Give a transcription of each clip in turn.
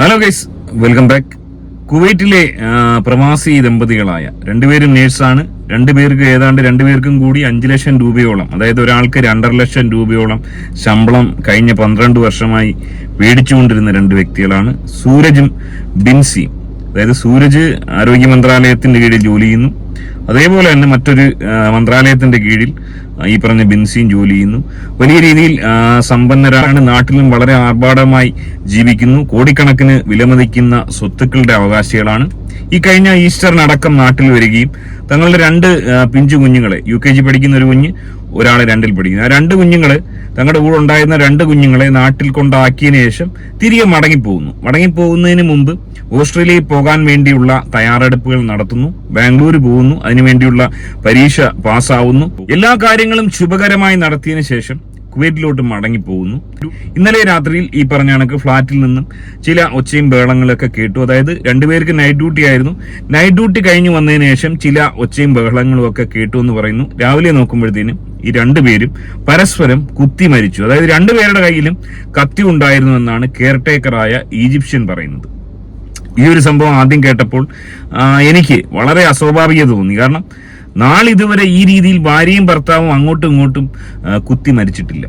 Hello guys welcome back കുവൈറ്റിലെ പ്രവാസി ദമ്പതികളായ രണ്ടുപേരും നേഴ്സാണ്. രണ്ടുപേർക്ക് ഏതാണ്ട് രണ്ടുപേർക്കും കൂടി അഞ്ച് ലക്ഷം രൂപയോളം അതായത് ഒരാൾക്ക് രണ്ടര ലക്ഷം രൂപയോളം ശമ്പളം കഴിഞ്ഞ പന്ത്രണ്ട് വർഷമായി മേടിച്ചുകൊണ്ടിരുന്ന രണ്ട് വ്യക്തികളാണ്. സൂരജും ബിൻസിയും. അതായത് സൂരജ് ആരോഗ്യ മന്ത്രാലയത്തിന്റെ കീഴിൽ ജോലി ചെയ്യുന്നു. അതേപോലെ തന്നെ മറ്റൊരു മന്ത്രാലയത്തിന്റെ കീഴിൽ ഈ പറഞ്ഞ ബിൻസിയും ജോലി ചെയ്യുന്നു. വലിയ രീതിയിൽ സമ്പന്നരാണ് നാട്ടിലും വളരെ ആർഭാടമായി ജീവിക്കുന്നു കോടിക്കണക്കിന് വിലമതിക്കുന്ന സ്വത്തുക്കളുടെ അവകാശികളാണ്. ഈ കഴിഞ്ഞ ഈസ്റ്ററിനടക്കം നാട്ടിൽ വരികയും തങ്ങളുടെ രണ്ട് പിഞ്ചു കുഞ്ഞുങ്ങളെ യു കെ ജി പഠിക്കുന്ന ഒരു കുഞ്ഞ് ഒരാളെ രണ്ടിൽ പഠിക്കുന്നു. ആ രണ്ട് കുഞ്ഞുങ്ങൾ തങ്ങളുടെ കൂടെ ഉണ്ടായിരുന്ന രണ്ട് കുഞ്ഞുങ്ങളെ നാട്ടിൽ കൊണ്ടാക്കിയതിനു ശേഷം തിരികെ മടങ്ങിപ്പോകുന്നു. മടങ്ങിപ്പോകുന്നതിന് മുമ്പ് ഓസ്ട്രേലിയയിൽ പോകാൻ വേണ്ടിയുള്ള തയ്യാറെടുപ്പുകൾ നടത്തുന്നു. ബാംഗ്ലൂർ പോകുന്നു. അതിനുവേണ്ടിയുള്ള പരീക്ഷ പാസ്സാവുന്നു. എല്ലാ കാര്യങ്ങളും ശുഭകരമായി നടത്തിയതിനു ശേഷം കുവൈറ്റിലോട്ട് മടങ്ങി പോകുന്നു. ഇന്നലെ രാത്രിയിൽ ഈ പറഞ്ഞ കണക്ക് ഫ്ളാറ്റിൽ നിന്നും ചില ഒച്ചയും ബഹളങ്ങളൊക്കെ കേട്ടു. അതായത് രണ്ടുപേർക്ക് നൈറ്റ് ഡ്യൂട്ടി ആയിരുന്നു. നൈറ്റ് ഡ്യൂട്ടി കഴിഞ്ഞു വന്നതിന് ശേഷം ചില ഒച്ചയും ബഹളങ്ങളും ഒക്കെ കേട്ടു എന്ന് പറയുന്നു. രാവിലെ നോക്കുമ്പോഴത്തേനും ഈ രണ്ടുപേരും പരസ്പരം കുത്തി മരിച്ചു. അതായത് രണ്ടുപേരുടെ കയ്യിലും കത്തി ഉണ്ടായിരുന്നു എന്നാണ് കെയർടേക്കറായ ഈജിപ്ഷ്യൻ പറയുന്നത്. ഈ ഒരു സംഭവം ആദ്യം കേട്ടപ്പോൾ എനിക്ക് വളരെ അസ്വാഭാവിക തോന്നി. കാരണം നാളിതുവരെ ഈ രീതിയിൽ ഭാര്യയും ഭർത്താവും അങ്ങോട്ടും ഇങ്ങോട്ടും കുത്തി മരിച്ചിട്ടില്ല.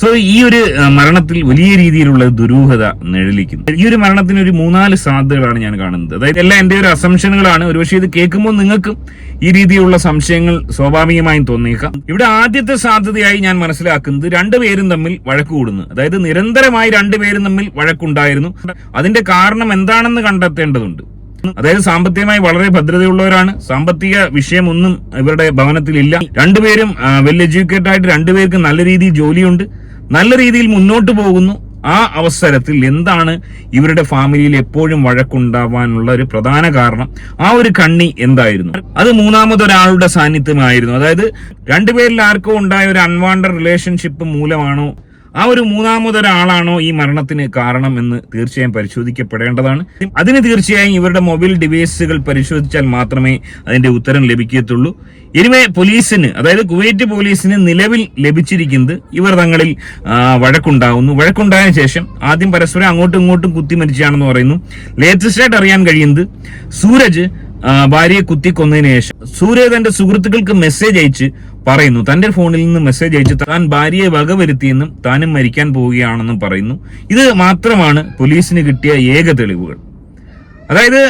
സോ ഈ ഒരു മരണത്തിൽ വലിയ രീതിയിലുള്ള ദുരൂഹത നിഴലിക്കുന്നു. ഈ ഒരു മരണത്തിന് ഒരു മൂന്നാൽ സാധ്യതകളാണ് ഞാൻ കാണുന്നത്. അതായത് എല്ലാം എന്റെ ഒരു അസംഷനുകളാണ് ഒരുപക്ഷെ ഇത് കേൾക്കുമ്പോൾ നിങ്ങൾക്കും ഈ രീതിയിലുള്ള സംശയങ്ങൾ സ്വാഭാവികമായും തോന്നിയേക്കാം. ഇവിടെ ആദ്യത്തെ സാധ്യതയായി ഞാൻ മനസ്സിലാക്കുന്നത് രണ്ടുപേരും തമ്മിൽ വഴക്ക് കൂടുന്നു. അതായത് നിരന്തരമായി രണ്ടുപേരും തമ്മിൽ വഴക്കുണ്ടായിരുന്നു. അതിന്റെ കാരണം എന്താണെന്ന് കണ്ടെത്തേണ്ടതുണ്ട്. അതായത് സാമ്പത്തികമായി വളരെ ഭദ്രതയുള്ളവരാണ്. സാമ്പത്തിക വിഷയമൊന്നും ഇവരുടെ ഭവനത്തിലില്ല. രണ്ടുപേരും വെൽ എഡ്യൂക്കേറ്റഡ് ആയിട്ട് രണ്ടുപേർക്ക് നല്ല രീതിയിൽ ജോലിയുണ്ട്. നല്ല രീതിയിൽ മുന്നോട്ട് പോകുന്നു. ആ അവസരത്തിൽ എന്താണ് ഇവരുടെ ഫാമിലിയിൽ എപ്പോഴും വഴക്കുണ്ടാവാനുള്ള ഒരു പ്രധാന കാരണം? ആ ഒരു കണ്ണി എന്തായിരുന്നു? അത് മൂന്നാമതൊരാളുടെ സാന്നിധ്യമായിരുന്നു. അതായത് രണ്ടുപേരിൽ ആർക്കും ഉണ്ടായ ഒരു അൺവാണ്ടഡ് റിലേഷൻഷിപ്പ് മൂലമാണോ ആ ഒരു മൂന്നാമതൊരാളാണോ ഈ മരണത്തിന് കാരണം എന്ന് തീർച്ചയായും പരിശോധിക്കപ്പെടേണ്ടതാണ്. അതിന് തീർച്ചയായും ഇവരുടെ മൊബൈൽ ഡിവൈസുകൾ പരിശോധിച്ചാൽ മാത്രമേ അതിന്റെ ഉത്തരം ലഭിക്കത്തുള്ളൂ. ഇനിമേ പോലീസിന് അതായത് കുവൈറ്റ് പോലീസിന് നിലവിൽ ലഭിച്ചിരിക്കുന്നത് ഇവർ തങ്ങളിൽ വഴക്കുണ്ടാവുന്നു. വഴക്കുണ്ടായ ശേഷം ആദ്യം പരസ്പരം അങ്ങോട്ടും ഇങ്ങോട്ടും കുത്തി മരിച്ചാണെന്ന് പറയുന്നു. ലേറ്റസ്റ്റ് ആയിട്ട് അറിയാൻ കഴിയുന്നത് സൂരജ് ഭാര്യയെ കുത്തിക്കൊന്നതിന് ശേഷം. സൂര്യ തന്റെ സുഹൃത്തുക്കൾക്ക് മെസ്സേജ് അയച്ച് പറയുന്നു. തന്റെ ഫോണിൽ നിന്ന് മെസ്സേജ് അയച്ച്. താൻ ഭാര്യയെ വകവരുത്തിയെന്നും താനും മരിക്കാൻ പോവുകയാണെന്നും പറയുന്നു. ഇത് മാത്രമാണ് പോലീസിന് കിട്ടിയ ഏക തെളിവുകൾ. അതായത്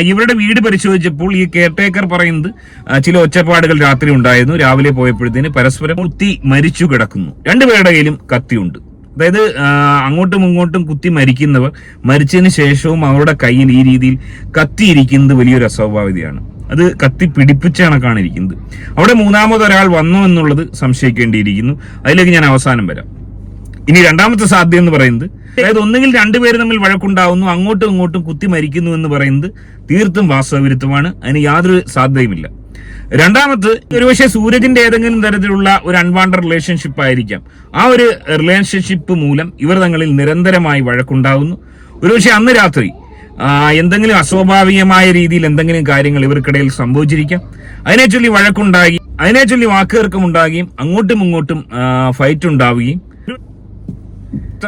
ഇവരുടെ വീട് പരിശോധിച്ചപ്പോൾ ഈ കെയർടേക്കർ പറയുന്നത് ചില ഒച്ചപ്പാടുകൾ രാത്രി ഉണ്ടായിരുന്നു. രാവിലെ പോയപ്പോഴത്തേന് പരസ്പരം കുത്തി മരിച്ചു കിടക്കുന്നു. രണ്ടുപേരുടെ കയ്യിലും കത്തിയുണ്ട്. അതായത് അങ്ങോട്ടും ഇങ്ങോട്ടും കുത്തി മരിക്കുന്നവർ മരിച്ചതിന് ശേഷവും അവരുടെ കയ്യിൽ ഈ രീതിയിൽ കത്തിയിരിക്കുന്നത് വലിയൊരു അസ്വാഭാവികതയാണ്. അത് കത്തി പിടിപ്പിച്ച കണക്കാണ് ഇരിക്കുന്നത് അവിടെ മൂന്നാമതൊരാൾ വന്നു എന്നുള്ളത് സംശയിക്കേണ്ടിയിരിക്കുന്നു. അതിലേക്ക് ഞാൻ അവസാനം വരാം. ഇനി രണ്ടാമത്തെ സാധ്യത എന്ന് പറയുന്നത് അതായത് ഒന്നുകിൽ രണ്ടുപേരും തമ്മിൽ വഴക്കുണ്ടാവുന്നു അങ്ങോട്ടും ഇങ്ങോട്ടും കുത്തി മരിക്കുന്നു എന്ന് പറയുന്നത് തീർത്തും വാസ്തവവിരുദ്ധമാണ്. അതിന് യാതൊരു സാധ്യതയുമില്ല. രണ്ടാമത് ഒരുപക്ഷെ സൂരജിന്റെ ഏതെങ്കിലും തരത്തിലുള്ള ഒരു അൺവാണ്ടഡ് റിലേഷൻഷിപ്പ് ആയിരിക്കാം. ആ ഒരു റിലേഷൻഷിപ്പ് മൂലം ഇവർ തങ്ങളിൽ നിരന്തരമായി വഴക്കുണ്ടാകുന്നു ഒരുപക്ഷെ അന്ന് രാത്രി എന്തെങ്കിലും അസ്വാഭാവികമായ രീതിയിൽ എന്തെങ്കിലും കാര്യങ്ങൾ ഇവർക്കിടയിൽ സംഭവിച്ചിരിക്കാം. അതിനെ ചൊല്ലി വഴക്കുണ്ടാകി അതിനെ ചൊല്ലി വാക്കുകർക്കം ഉണ്ടാകുകയും അങ്ങോട്ടും ഇങ്ങോട്ടും ഫൈറ്റ് ഉണ്ടാവുകയും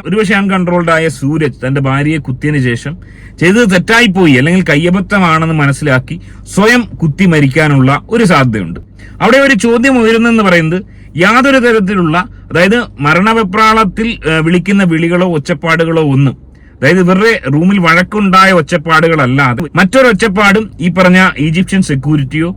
ഒരുപക്ഷെ അൺകൺട്രോൾഡ് ആയ സൂരജ് തന്റെ ഭാര്യയെ കുത്തിയതിനു ശേഷം ചെയ്തത് തെറ്റായിപ്പോയി അല്ലെങ്കിൽ കയ്യബദ്ധമാണെന്ന് മനസ്സിലാക്കി സ്വയം കുത്തി മരിക്കാനുള്ള ഒരു സാധ്യതയുണ്ട്. അവിടെ ഒരു ചോദ്യം ഉയരുന്നെന്ന് പറയുന്നത് യാതൊരു തരത്തിലുള്ള അതായത് മരണവെപ്രാളത്തിൽ വിളിക്കുന്ന വിളികളോ ഒച്ചപ്പാടുകളോ ഒന്നും അതായത് ഇവരുടെ റൂമിൽ വഴക്കുണ്ടായ ഒച്ചപ്പാടുകളല്ലാതെ മറ്റൊരു ഒച്ചപ്പാടും ഈ പറഞ്ഞ ഈജിപ്ഷ്യൻ സെക്യൂരിറ്റിയോ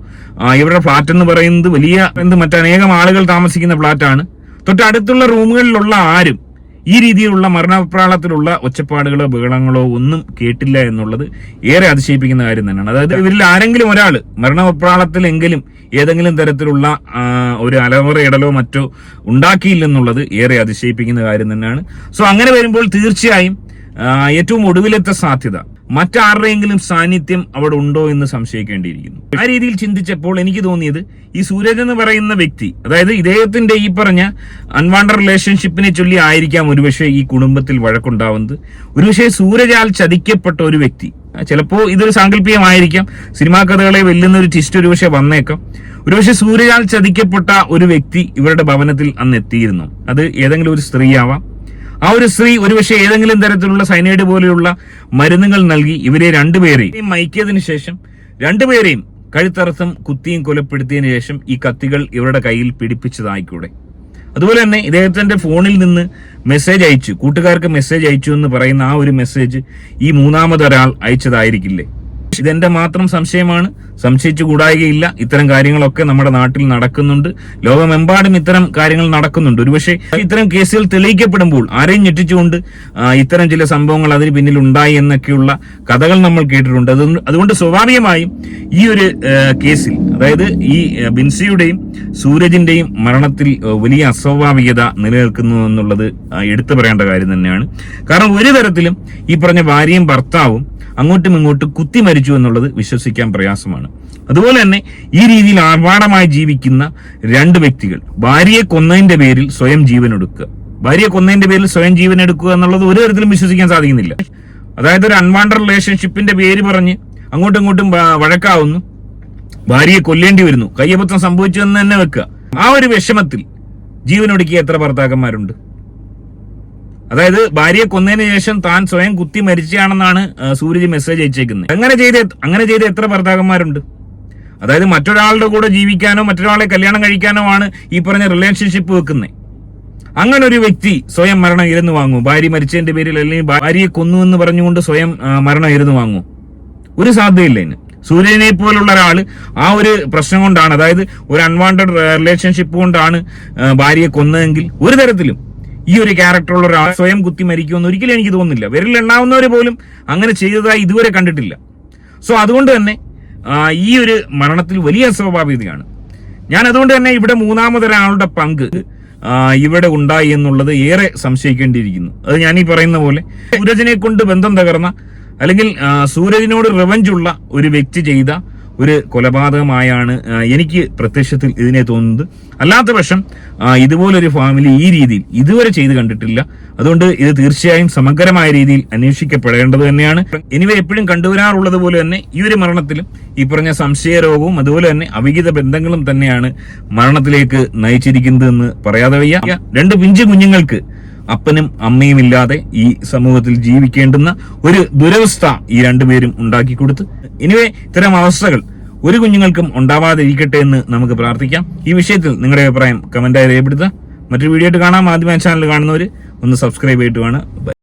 ഇവരുടെ ഫ്ളാറ്റ് എന്ന് പറയുന്നത് വലിയ എന്ത് മറ്റനേകം ആളുകൾ താമസിക്കുന്ന ഫ്ലാറ്റാണ്. തൊട്ടടുത്തുള്ള റൂമുകളിലുള്ള ആരും ഈ രീതിയിലുള്ള മരണപ്രാളത്തിലുള്ള ഒച്ചപ്പാടുകളോ ബഹളങ്ങളോ ഒന്നും കേട്ടില്ല എന്നുള്ളത് ഏറെ അതിശയിപ്പിക്കുന്ന കാര്യം തന്നെയാണ്. അതായത് ഇവരിൽ ആരെങ്കിലും ഒരാൾ മരണപ്രാളത്തിലെങ്കിലും ഏതെങ്കിലും തരത്തിലുള്ള ഒരു ഇടലോ മറ്റോ ഉണ്ടാക്കിയില്ലെന്നുള്ളത് ഏറെ അതിശയിപ്പിക്കുന്ന കാര്യം തന്നെയാണ്. സോ അങ്ങനെ വരുമ്പോൾ തീർച്ചയായും ഏറ്റവും ഒടുവിലത്തെ സാധ്യത. മറ്റാരുടെയെങ്കിലും സാന്നിധ്യം അവിടെ ഉണ്ടോ എന്ന് സംശയിക്കേണ്ടിയിരിക്കുന്നു. ആ രീതിയിൽ ചിന്തിച്ചപ്പോൾ എനിക്ക് തോന്നിയത് ഈ സൂരജ് എന്ന് പറയുന്ന വ്യക്തി അതായത് ഇദ്ദേഹത്തിന്റെ ഈ പറഞ്ഞ അൺവാണ്ട റിലേഷൻഷിപ്പിനെ ചൊല്ലി ആയിരിക്കാം ഒരുപക്ഷെ ഈ കുടുംബത്തിൽ വഴക്കുണ്ടാവുന്നത്. ഒരുപക്ഷെ സൂരജാൽ ചതിക്കപ്പെട്ട ഒരു വ്യക്തി. ചിലപ്പോൾ ചിലപ്പോ ഇതൊരു സാങ്കല്പികമായിരിക്കാം. സിനിമാ കഥകളെ വെല്ലുന്ന ഒരു ട്വിസ്റ്റ് ഒരുപക്ഷെ വന്നേക്കാം. ഒരുപക്ഷെ സൂര്യയാൽ ചതിക്കപ്പെട്ട ഒരു വ്യക്തി ഇവരുടെ ഭവനത്തിൽ അന്ന് എത്തിയിരുന്നു. അത് ഏതെങ്കിലും ഒരു സ്ത്രീയാവാം ആ ഒരു സ്ത്രീ ഒരുപക്ഷെ ഏതെങ്കിലും തരത്തിലുള്ള സൈനൈഡ് പോലെയുള്ള മരുന്നുകൾ നൽകി ഇവരെ രണ്ടുപേരെയും മയക്കിയതിനു ശേഷം രണ്ടുപേരെയും കഴുത്തറത്തും കുത്തിയും കൊലപ്പെടുത്തിയതിനു ശേഷം ഈ കത്തികൾ ഇവരുടെ കയ്യിൽ പിടിപ്പിച്ചതായിക്കൂടെ. അതുപോലെ തന്നെ ഇദ്ദേഹത്തിന്റെ ഫോണിൽ നിന്ന് മെസ്സേജ് അയച്ചു. കൂട്ടുകാർക്ക് മെസ്സേജ് അയച്ചു എന്ന് പറയുന്ന ആ ഒരു മെസ്സേജ് ഈ മൂന്നാമതൊരാൾ അയച്ചതായിരിക്കില്ലേ? ഇതെന്റെ മാത്രം സംശയമാണ്. സംശയിച്ചു കൂടായികയില്ല. ഇത്തരം കാര്യങ്ങളൊക്കെ നമ്മുടെ നാട്ടിൽ നടക്കുന്നുണ്ട്. ലോകമെമ്പാടും ഇത്തരം കാര്യങ്ങൾ നടക്കുന്നുണ്ട്. ഒരുപക്ഷെ ഇത്തരം കേസുകൾ തെളിയിക്കപ്പെടുമ്പോൾ ആരെയും ഞെട്ടിച്ചുകൊണ്ട് ഇത്തരം ചില സംഭവങ്ങൾ അതിന് പിന്നിൽ ഉണ്ടായി എന്നൊക്കെയുള്ള കഥകൾ നമ്മൾ കേട്ടിട്ടുണ്ട്. അതുകൊണ്ട് സ്വാഭാവികമായും ഈ ഒരു കേസിൽ അതായത് ഈ ബിൻസിയുടെയും സൂരജിന്റെയും മരണത്തിൽ വലിയ അസ്വാഭാവികത നിലനിൽക്കുന്നു എന്നുള്ളത് എടുത്തു പറയേണ്ട കാര്യം തന്നെയാണ്. കാരണം ഒരു തരത്തിലും ഈ പറഞ്ഞ ഭാര്യയും ഭർത്താവും അങ്ങോട്ടും ഇങ്ങോട്ടും കുത്തി മരിച്ചു എന്നുള്ളത് വിശ്വസിക്കാൻ പ്രയാസമാണ്. അതുപോലെ തന്നെ ഈ രീതിയിൽ ആർഭാടമായി ജീവിക്കുന്ന രണ്ട് വ്യക്തികൾ. ഭാര്യയെ കൊന്നതിന്റെ പേരിൽ സ്വയം ജീവൻ എടുക്കുക ഭാര്യയെ കൊന്നതിന്റെ പേരിൽ സ്വയം ജീവൻ എടുക്കുക എന്നുള്ളത് ഒരു തരത്തിലും വിശ്വസിക്കാൻ സാധിക്കുന്നില്ല. അതായത് ഒരു അൺവാണ്ടഡ് റിലേഷൻഷിപ്പിന്റെ പേര് പറഞ്ഞ് അങ്ങോട്ടും ഇങ്ങോട്ടും വഴക്കാവുന്നു. ഭാര്യയെ കൊല്ലേണ്ടി വരുന്നു. കയ്യപത്രം സംഭവിച്ചു എന്ന് തന്നെ വെക്കുക. ആ ഒരു വിഷമത്തിൽ ജീവനൊടുക്കിയ എത്ര ഭർത്താക്കന്മാരുണ്ട്? അതായത് ഭാര്യയെ കൊന്നതിന് ശേഷം താൻ സ്വയം കുത്തി മരിച്ചാണെന്നാണ് സൂര്യജി മെസ്സേജ് അയച്ചേക്കുന്നത്. അങ്ങനെ ചെയ്ത അങ്ങനെ ചെയ്ത എത്ര ഭർത്താക്കന്മാരുണ്ട്? അതായത് മറ്റൊരാളുടെ കൂടെ ജീവിക്കാനോ മറ്റൊരാളെ കല്യാണം കഴിക്കാനോ ആണ് ഈ പറഞ്ഞ റിലേഷൻഷിപ്പ് വെക്കുന്നത് അങ്ങനെ ഒരു വ്യക്തി സ്വയം മരണം ഇരുന്ന് വാങ്ങും. ഭാര്യ മരിച്ചതിന്റെ പേരിൽ അല്ലെങ്കിൽ ഭാര്യയെ കൊന്നു എന്ന് പറഞ്ഞുകൊണ്ട് സ്വയം മരണം ഇരുന്ന് വാങ്ങും. ഒരു സാധ്യതയില്ല ഇതിന് സൂര്യനെ പോലുള്ള ഒരാൾ ആ ഒരു പ്രശ്നം കൊണ്ടാണ് അതായത് ഒരു അൺവാണ്ടഡ് റിലേഷൻഷിപ്പ് കൊണ്ടാണ് ഭാര്യയെ കൊന്നതെങ്കിൽ ഒരു തരത്തിലും ഈ ഒരു ക്യാരക്ടറുള്ള ഒരാൾ സ്വയം കുത്തി മരിക്കുമെന്ന് ഒരിക്കലും എനിക്ക് തോന്നുന്നില്ല. വിരലിൽ എണ്ണാവുന്നവർ പോലും അങ്ങനെ ചെയ്തതായി ഇതുവരെ കണ്ടിട്ടില്ല. സോ അതുകൊണ്ട് തന്നെ ഈ ഒരു മരണത്തിൽ വലിയ അസ്വാഭാവികതയാണ്. ഞാൻ അതുകൊണ്ട് തന്നെ ഇവിടെ മൂന്നാമതൊരാളുടെ പങ്ക് ഇവിടെ ഉണ്ടായി എന്നുള്ളത് ഏറെ സംശയിക്കേണ്ടിയിരിക്കുന്നു. അത് ഞാൻ ഈ പറയുന്ന പോലെ സൂരജിനെ കൊണ്ട് ബന്ധം തകർന്ന അല്ലെങ്കിൽ സൂരജിനോട് റിവഞ്ചുള്ള ഒരു വ്യക്തി ചെയ്ത ഒരു കൊലപാതകമായാണ് എനിക്ക് പ്രത്യക്ഷത്തിൽ ഇതിനെ തോന്നുന്നത്. അല്ലാത്ത പക്ഷം ഇതുപോലൊരു ഫാമിലി ഈ രീതിയിൽ ഇതുവരെ ചെയ്ത് കണ്ടിട്ടില്ല. അതുകൊണ്ട് ഇത് തീർച്ചയായും സമഗ്രമായ രീതിയിൽ അന്വേഷിക്കപ്പെടേണ്ടത് തന്നെയാണ്. എനിവ എപ്പോഴും കണ്ടുവരാറുള്ളത് പോലെ തന്നെ ഈ ഒരു മരണത്തിലും ഈ പറഞ്ഞ സംശയരോഗവും അതുപോലെ തന്നെ അവിഹിത ബന്ധങ്ങളും തന്നെയാണ് മരണത്തിലേക്ക് നയിച്ചിരിക്കുന്നതെന്ന് പറയാതെ വയ്യ. രണ്ട് പിഞ്ചു കുഞ്ഞുങ്ങൾക്ക് അപ്പനും അമ്മയും ഇല്ലാതെ ഈ സമൂഹത്തിൽ ജീവിക്കേണ്ടുന്ന ഒരു ദുരവസ്ഥ ഈ രണ്ടുപേരും ഉണ്ടാക്കി കൊടുത്ത്. എനിവേ ഇത്തരം അവസ്ഥകൾ ഒരു കുഞ്ഞുങ്ങൾക്കും ഉണ്ടാവാതിരിക്കട്ടെ എന്ന് നമുക്ക് പ്രാർത്ഥിക്കാം. ഈ വിഷയത്തിൽ നിങ്ങളുടെ അഭിപ്രായം കമന്റായി രേഖപ്പെടുത്തുക. മറ്റൊരു വീഡിയോ ആയിട്ട് കാണാം. ആദ്യമായി ചാനൽ കാണുന്നവർ ഒന്ന് സബ്സ്ക്രൈബ് ചെയ്തിട്ട് വേണം.